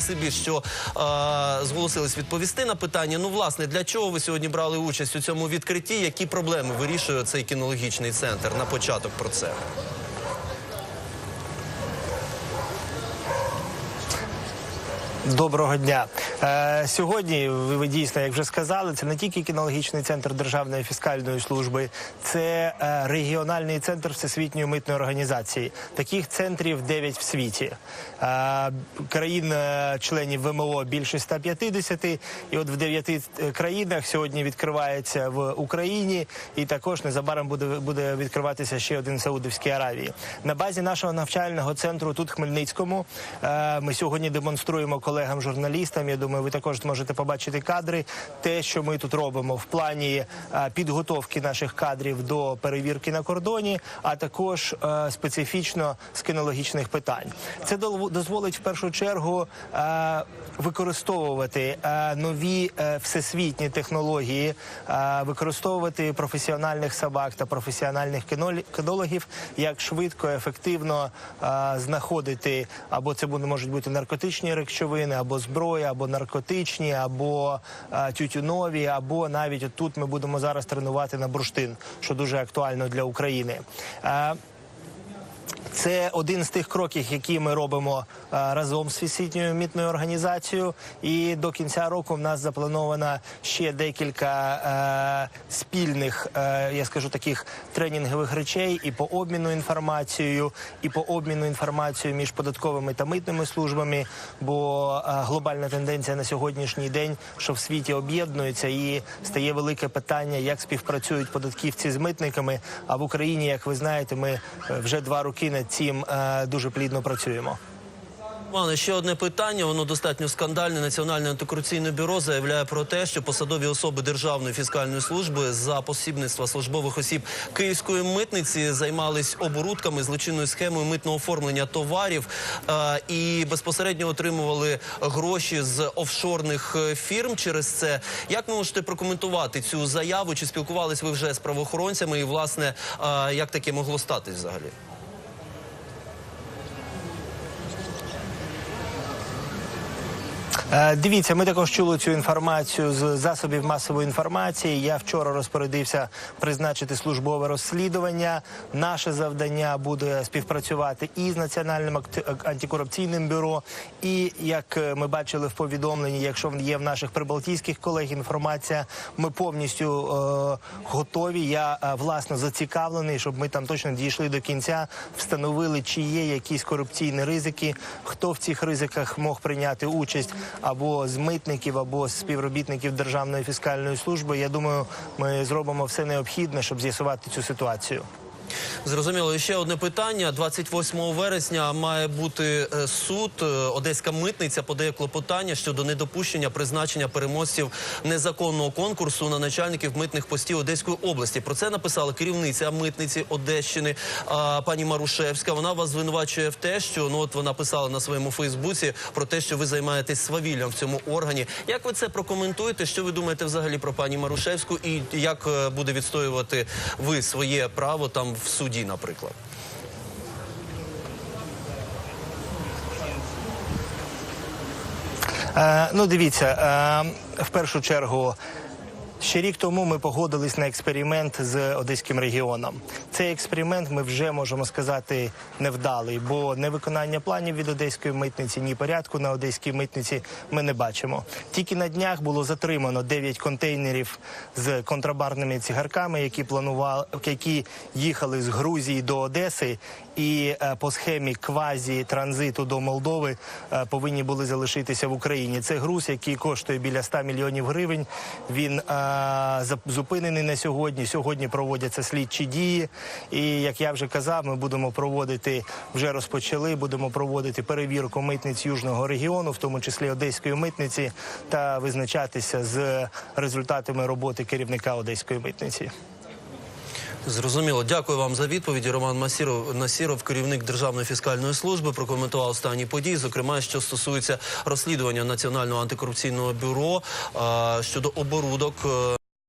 спасибі, що е, зголосились відповісти на питання. Ну, власне, для чого ви сьогодні брали участь у цьому відкритті? Які проблеми вирішує цей кінологічний центр? На початок про це. Доброго дня. Е, сьогодні ви, ви дійсно, як вже сказали, це не тільки кінологічний центр Державної фіскальної служби, це е, регіональний центр Всесвітньої митної організації. Таких центрів 9 в світі. Е, країн е, членів ВМО більше 150, і от в 9 країнах сьогодні відкривається в Україні, і також незабаром буде, буде відкриватися ще один в Саудовській Аравії. На базі нашого навчального центру тут в Хмельницькому е, ми сьогодні демонструємо колегам журналістам. Я думаю, ви також зможете побачити кадри. Те, що ми тут робимо в плані е, підготовки наших кадрів до перевірки на кордоні, а також е, специфічно з кінологічних питань. Це дозволить в першу чергу е, використовувати нові всесвітні технології, використовувати професіональних собак та професіональних кінологів, як швидко, ефективно знаходити або це можуть бути наркотичні речовини, або зброя, або наркотичні, або е, тютюнові, або навіть отут ми будемо зараз тренувати на бурштин, що дуже актуально для України. Е, це один з тих кроків, які ми робимо е, разом з Всесвітньою мітною організацією. І до кінця року в нас заплановано ще декілька е, спільних, е, я скажу таких тренінгових речей і по обміну інформацією, і по обміну інформацією між податковими та митними службами. Бо глобальна тенденція на сьогоднішній день, що в світі об'єднується, і стає велике питання, як співпрацюють податківці з митниками. А в Україні, як ви знаєте, ми вже два роки над цим е, дуже плідно працюємо. Пане, ще одне питання. Воно достатньо скандальне. Національне антикорупційне бюро заявляє про те, що посадові особи Державної фіскальної служби за посібництва службових осіб Київської митниці займались оборудками злочинною схемою митного оформлення товарів е, і безпосередньо отримували гроші з офшорних е, фірм через це. Як ви можете прокоментувати цю заяву? Чи спілкувались ви вже з правоохоронцями? І власне е, як таке могло статись взагалі? Дивіться, ми також чули цю інформацію з засобів масової інформації. Я вчора розпорядився призначити службове розслідування. Наше завдання буде співпрацювати і з національним антикорупційним бюро. І як е, ми бачили в повідомленні, якщо є в наших прибалтійських колег інформація, ми повністю е, готові. Я е, власно зацікавлений, щоб ми там точно дійшли до кінця, встановили, чи є якісь корупційні ризики, хто в цих ризиках мог прийняти участь або з митників, або з співробітників Державної фіскальної служби. Я думаю, ми зробимо все необхідне, щоб з'ясувати цю ситуацію. Зрозуміло, ще одне питання. 28 вересня має бути е, суд. Е, Одеська митниця подає клопотання щодо недопущення призначення переможців незаконного конкурсу на начальників митних постів Одеської області. Про це написала керівниця митниці Одещини пані Марушевська. Вона вас звинувачує в те, що ну от вона писала на своєму Фейсбуці про те, що ви займаєтесь свавіллям в цьому органі. Як ви це прокоментуєте? Що ви думаєте взагалі про пані Марушевську? І як е, буде відстоювати ви своє право там в суді, наприклад? Е, ну, дивіться, е, в першу чергу. Ще рік тому ми погодились на експеримент з одеським регіоном. Цей експеримент ми вже можемо сказати невдалий, бо невиконання планів від одеської митниці, ні порядку на одеській митниці ми не бачимо. Тільки на днях було затримано 9 контейнерів з контрабандними цигарками, які планували, які їхали з Грузії до Одеси, і е, по схемі квазі транзиту до Молдови е, повинні були залишитися в Україні. Це груз, який коштує біля 100 мільйонів гривень. Він е, зупинений на сьогодні. Сьогодні проводяться слідчі дії. І як я вже казав, ми будемо проводити вже розпочали. Будемо проводити перевірку митниць южного регіону, в тому числі одеської митниці, та визначатися з результатами роботи керівника одеської митниці. Зрозуміло, дякую вам за відповіді. Роман Масіров Насіров, керівник Державної фіскальної служби, прокоментував останні події, зокрема, що стосується розслідування Національного антикорупційного бюро щодо оборудок. е,